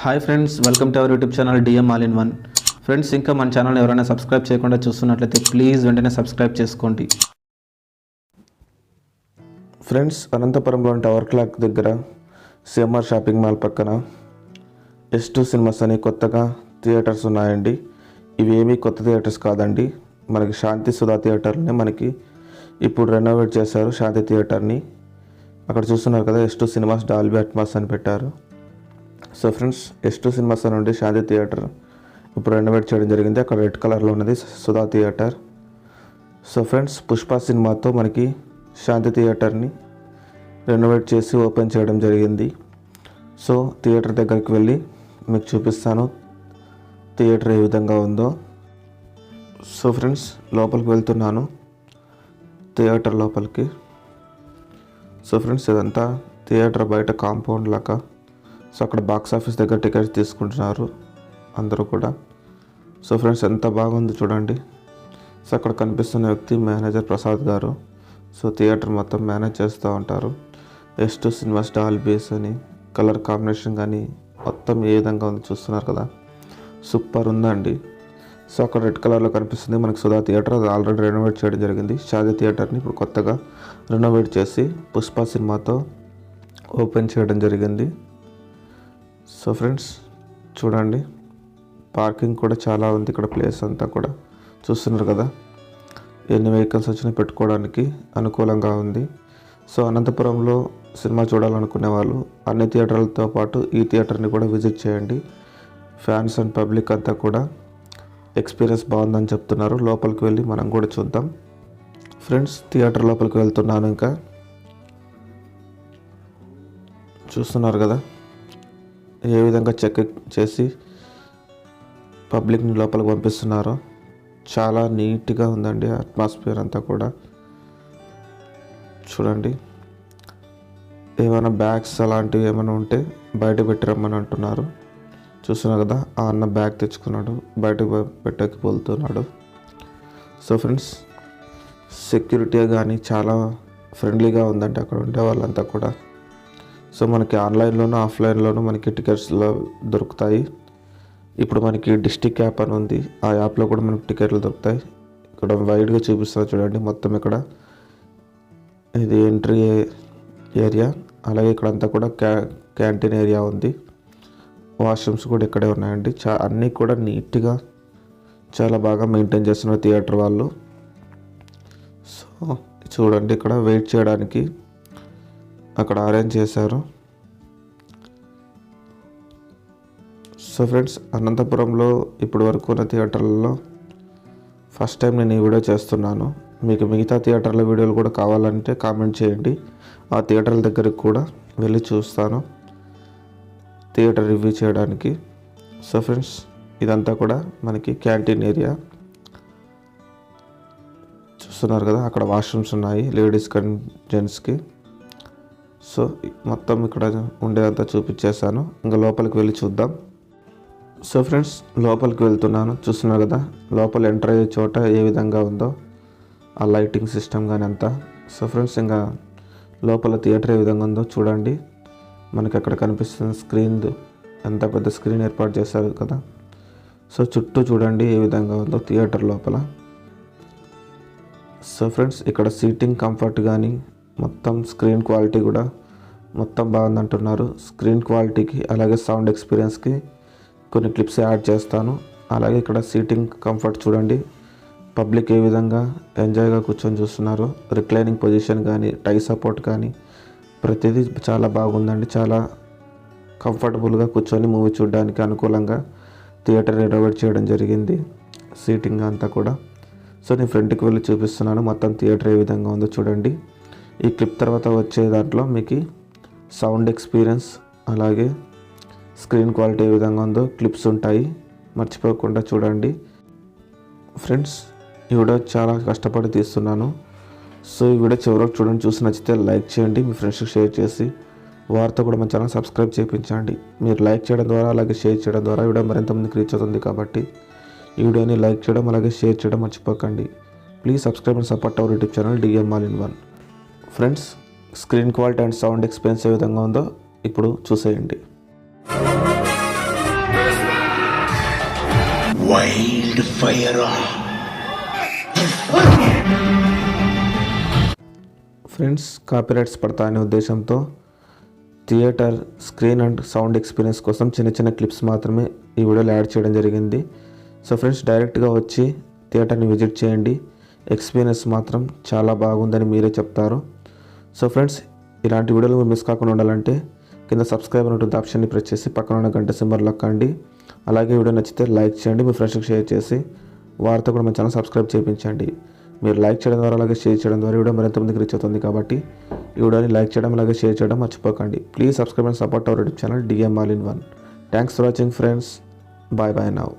Hi friends welcome to our YouTube channel DM all in one friends ఇంకా మన channel ఎవరైనా subscribe చేయకుండా చూస్తున్నట్లయితే ప్లీజ్ వెంటనే సబ్స్క్రైబ్ చేసుకోండి. ఫ్రెండ్స్ అనంతపురంలోని టవర్ క్లాక్ దగ్గర సిఎంఆర్ షాపింగ్ మాల్ పక్కన ఎస్ టూ సినిమాస్ అని కొత్తగా థియేటర్స్ ఉన్నాయండి. ఇవి ఏమీ కొత్త థియేటర్స్ కాదండి. మనకి శాంతి సుధా థియేటర్ని మనకి ఇప్పుడు రెనోవేట్ చేశారు శాంతి థియేటర్ని అక్కడ చూస్తున్నారు కదా S two cinemas Dolby Atmos అని పెట్టారు. So friends S two cinemas అని ఉండి శాంతి థియేటర్. ఇప్పుడు రెనోవేట్ చేయడం జరిగింది. అక్కడ రెడ్ కలర్లో ఉన్నది Sudha theatre. So friends Pushpa సినిమాతో మనకి శాంతి థియేటర్ని రెనోవేట్ చేసి ఓపెన్ చేయడం జరిగింది. సో థియేటర్ దగ్గరికి వెళ్ళి మీకు చూపిస్తాను థియేటర్ ఏ విధంగా ఉందో. సో ఫ్రెండ్స్ లోపలికి వెళ్తున్నాను థియేటర్ లోపలికి. సో ఫ్రెండ్స్ ఇదంతా థియేటర్ బయట కాంపౌండ్ లాగా సో అక్కడ బాక్స్ ఆఫీస్ దగ్గర టికెట్స్ తీసుకుంటున్నారు అందరూ కూడా. సో ఫ్రెండ్స్ ఎంత బాగుంది చూడండి. సో అక్కడ కనిపిస్తున్న వ్యక్తి మేనేజర్ ప్రసాద్ గారు. సో థియేటర్ మొత్తం మేనేజ్ చేస్తూ ఉంటారు. ఎస్ సినిమా స్టాల్ డాల్బీస్ అని కలర్ కాంబినేషన్ కానీ మొత్తం ఏ విధంగా ఉంది చూస్తున్నారు కదా. సూపర్ ఉందండి. సో అక్కడ రెడ్ కలర్లో కనిపిస్తుంది. మనకి సుధా థియేటర్ అది ఆల్రెడీ రెనోవేట్ చేయడం జరిగింది. షాజీ థియేటర్ని ఇప్పుడు కొత్తగా రెనోవేట్ చేసి పుష్ప సినిమాతో ఓపెన్ చేయడం జరిగింది. సో ఫ్రెండ్స్ చూడండి. పార్కింగ్ కూడా చాలా ఉంది ఇక్కడ ప్లేస్ అంతా కూడా. చూస్తున్నారు కదా? ఎన్ని వెహికల్స్ వచ్చినా పెట్టుకోవడానికి అనుకూలంగా ఉంది. సో అనంతపురంలో సినిమా చూడాలనుకునే వాళ్ళు అన్ని థియేటర్లతో పాటు ఈ థియేటర్ని కూడా విజిట్ చేయండి. ఫ్యాన్స్ అండ్ పబ్లిక్ అంతా కూడా ఎక్స్పీరియన్స్ బాగుందని చెప్తున్నారు. లోపలికి వెళ్ళి మనం కూడా చూద్దాం. ఫ్రెండ్స్ థియేటర్ లోపలికి వెళ్తున్నాను ఇంకా. చూస్తున్నారు కదా? ఏ విధంగా చెక్ చేసి పబ్లిక్ని లోపలికి పంపిస్తున్నారో చాలా నీట్గా ఉందండి అట్మాస్ఫియర్ అంతా కూడా. చూడండి. ఏమైనా బ్యాగ్స్ అలాంటివి ఏమైనా ఉంటే బయట పెట్టిరమ్మని అంటున్నారు. చూస్తున్నారు కదా ఆ అన్న బ్యాగ్ తెచ్చుకున్నాడు బయటకు పెట్టకి పోతున్నాడు. సో ఫ్రెండ్స్ సెక్యూరిటీ కానీ చాలా ఫ్రెండ్లీగా ఉందండి అక్కడ ఉండే వాళ్ళంతా కూడా. సో మనకి ఆన్లైన్లోనూ ఆఫ్లైన్లోనూ మనకి టికెట్స్లో దొరుకుతాయి. ఇప్పుడు మనకి డిస్టిక్ యాప్ అని ఉంది. ఆ యాప్లో కూడా మనకి టికెట్లు దొరుకుతాయి. ఇక్కడ వైడ్గా చూపిస్తారు చూడండి మొత్తం ఇక్కడ. ఇది ఎంట్రీ ఏరియా. అలాగే ఇక్కడంతా కూడా క్యా క్యాంటీన్ ఏరియా ఉంది. వాష్రూమ్స్ కూడా ఇక్కడే ఉన్నాయండి. చా అన్నీ కూడా నీట్గా చాలా బాగా మెయింటైన్ చేస్తున్నారు థియేటర్ వాళ్ళు. సో చూడండి ఇక్కడ వెయిట్ చేయడానికి. అక్కడ అరేంజ్ చేశారు. సో ఫ్రెండ్స్ అనంతపురంలో ఇప్పటి వరకు ఉన్న థియేటర్లలో ఫస్ట్ టైం నేను ఈ వీడియో చేస్తున్నాను. మీకు మిగతా థియేటర్ల వీడియోలు కూడా కావాలంటే కామెంట్ చేయండి. ఆ థియేటర్ల దగ్గరికి కూడా వెళ్ళి చూస్తాను. థియేటర్ రివ్యూ చేయడానికి. సో ఫ్రెండ్స్ ఇదంతా కూడా మనకి క్యాంటీన్ ఏరియా చూస్తున్నారు కదా అక్కడ వాష్రూమ్స్ ఉన్నాయి లేడీస్ అండ్ జెంట్స్కి సో మొత్తం ఇక్కడ ఉండేదంతా చూపించేశాను. ఇంకా లోపలికి వెళ్ళి చూద్దాం. సో ఫ్రెండ్స్ లోపలికి వెళ్తున్నాను. చూస్తున్నారు కదా లోపల ఎంటర్ అయ్యే చోట ఏ విధంగా ఉందో ఆ లైటింగ్ సిస్టమ్ కానీ అంతా. సో ఫ్రెండ్స్ ఇంకా లోపల థియేటర్ ఏ విధంగా ఉందో చూడండి. మనకి అక్కడ కనిపిస్తున్న స్క్రీన్ ఎంత పెద్ద స్క్రీన్ ఏర్పాటు చేశారు కదా. సో చుట్టూ చూడండి ఏ విధంగా ఉందో థియేటర్ లోపల. సో ఫ్రెండ్స్ ఇక్కడ సీటింగ్ కంఫర్ట్ కానీ మొత్తం స్క్రీన్ క్వాలిటీ కూడా మొత్తం బాగుందంటున్నారు. స్క్రీన్ క్వాలిటీకి అలాగే సౌండ్ ఎక్స్పీరియన్స్కి కొన్ని క్లిప్స్ యాడ్ చేస్తాను. అలాగే ఇక్కడ సీటింగ్ కంఫర్ట్ చూడండి. పబ్లిక్ ఏ విధంగా ఎంజాయ్గా కూర్చొని చూస్తున్నారు. రిక్లైనింగ్ పొజిషన్ కానీ టై సపోర్ట్ కానీ ప్రతిదీ చాలా బాగుందండి. చాలా కంఫర్టబుల్గా కూర్చొని మూవీ చూడడానికి అనుకూలంగా థియేటర్ రెనోవేట్ చేయడం జరిగింది. సీటింగ్ అంతా కూడా. సో నేను ఫ్రంట్కి వెళ్ళి చూపిస్తున్నాను. మొత్తం థియేటర్ ఏ విధంగా ఉందో చూడండి. ఈ క్లిప్ తర్వాత వచ్చే దాంట్లో మీకు సౌండ్ ఎక్స్పీరియన్స్ అలాగే స్క్రీన్ క్వాలిటీ ఏ విధంగా ఉందో క్లిప్స్ ఉంటాయి. మర్చిపోకుండా చూడండి. ఫ్రెండ్స్ ఈ వీడియో చాలా కష్టపడి తీస్తున్నాను. సో ఈ వీడియో చివరికి చూడండి. చూసి నచ్చితే లైక్ చేయండి. మీ ఫ్రెండ్స్కి షేర్ చేసి వారితో కూడా మన ఛానల్ సబ్స్క్రైబ్ చేయించండి. మీరు లైక్ చేయడం ద్వారా అలాగే షేర్ చేయడం ద్వారా వీడియో మరింత మందికి రీచ్ అవుతుంది కాబట్టి ఈ వీడియోని లైక్ చేయడం అలాగే షేర్ చేయడం మర్చిపోకండి. Please subscribe and support our YouTube channel DM all in one. Friends screen quality and sound experience ఏ విధంగా ఉందో ఇప్పుడు చూసేయండి. వైల్డ్ ఫైర్ ఫ్రెండ్స్ కాపీరైట్స్ పడతాయనే ఉద్దేశంతో theatre screen and sound experience కోసం చిన్న చిన్న క్లిప్స్ మాత్రమే ఈ వీడియోలో యాడ్ చేయడం జరిగింది. సో ఫ్రెండ్స్ డైరెక్ట్గా వచ్చి థియేటర్ని విజిట్ చేయండి. ఎక్స్పీరియన్స్ మాత్రం చాలా బాగుందని మీరే చెప్తారు. సో ఫ్రెండ్స్ ఇలాంటి వీడియోలు మీరు మిస్ కాకుండా ఉండాలంటే కింద సబ్స్క్రైబ్ అని ఉంటుంది ఆప్షన్ని ప్రెస్ చేసి పక్కన ఉన్న గంట సింబర్ లక్కండి అలాగే వీడియో నచ్చితే లైక్ చేయండి మీ ఫ్రెండ్స్కి షేర్ చేసి వారితో కూడా మన ఛానల్ సబ్స్క్రైబ్ చేయించండి. మీరు లైక్ చేయడం ద్వారా అలాగే షేర్ చేయడం ద్వారా వీడియో మరింత మందికి రీచ్ అవుతుంది కాబట్టి ఈ వీడియోని లైక్ చేయడం అలాగే షేర్ చేయడం మర్చిపోకండి. Please subscribe and support our YouTube channel DM all in one. Thanks for watching friends bye bye now